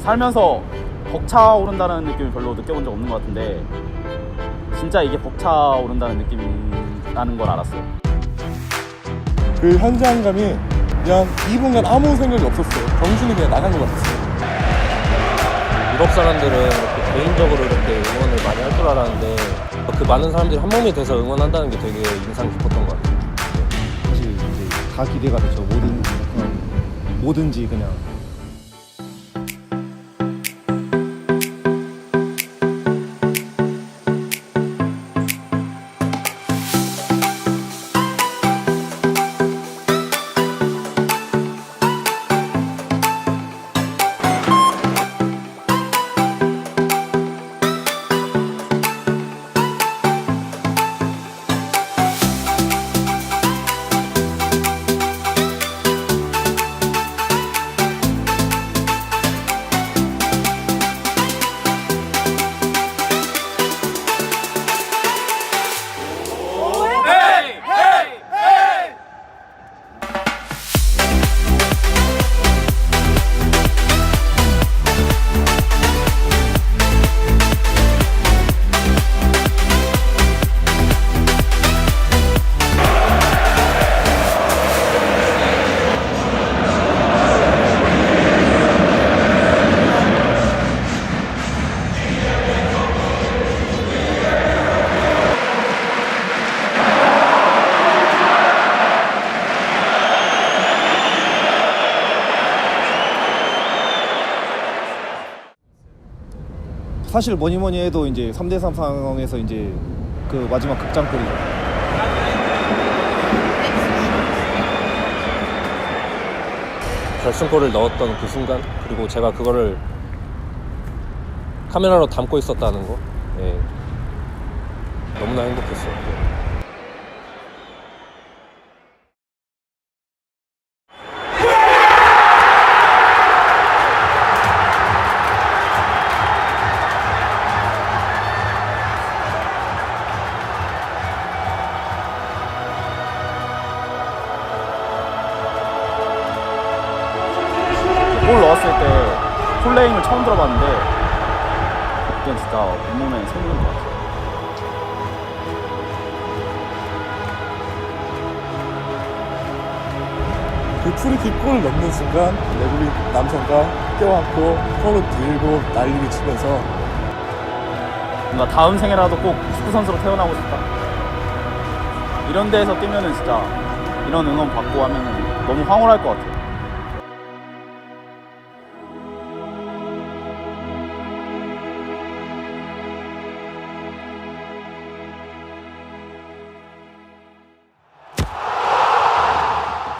살면서 벅차오른다는 느낌을 별로 느껴본 적 없는 것 같은데 진짜 이게 벅차오른다는 느낌이라는 걸 알았어요. 그 현장감이 그냥 2분간 아무 생각이 없었어요. 정신이 그냥 나간 것 같았어요. 유럽 사람들은 이렇게 개인적으로 이렇게 응원을 많이 할 줄 알았는데 그 많은 사람들이 한 몸이 돼서 응원한다는 게 되게 인상 깊었던 것 같아요. 사실 이제 다 기대가 되죠. 뭐든 그냥 뭐든지 그냥 사실 뭐니 뭐니 해도 이제 3대3 상황에서 이제 그 마지막 극장골이 결승골을 넣었던 그 순간 그리고 제가 그거를 카메라로 담고 있었다는 거 예. 너무나 행복했어요. 골 넣었을 때 폴레임을 처음 들어봤는데 그때 진짜 온몸에 생기는 것 같아요. 그 프리킥 골을 넣는 순간 레블리 남성과 껴안고 서로 들고 난리를 치면서 뭔가 다음 생애라도 꼭 축구 선수로 태어나고 싶다. 이런 데에서 뛰면은 진짜 이런 응원 받고 하면은 너무 황홀할 것 같아요.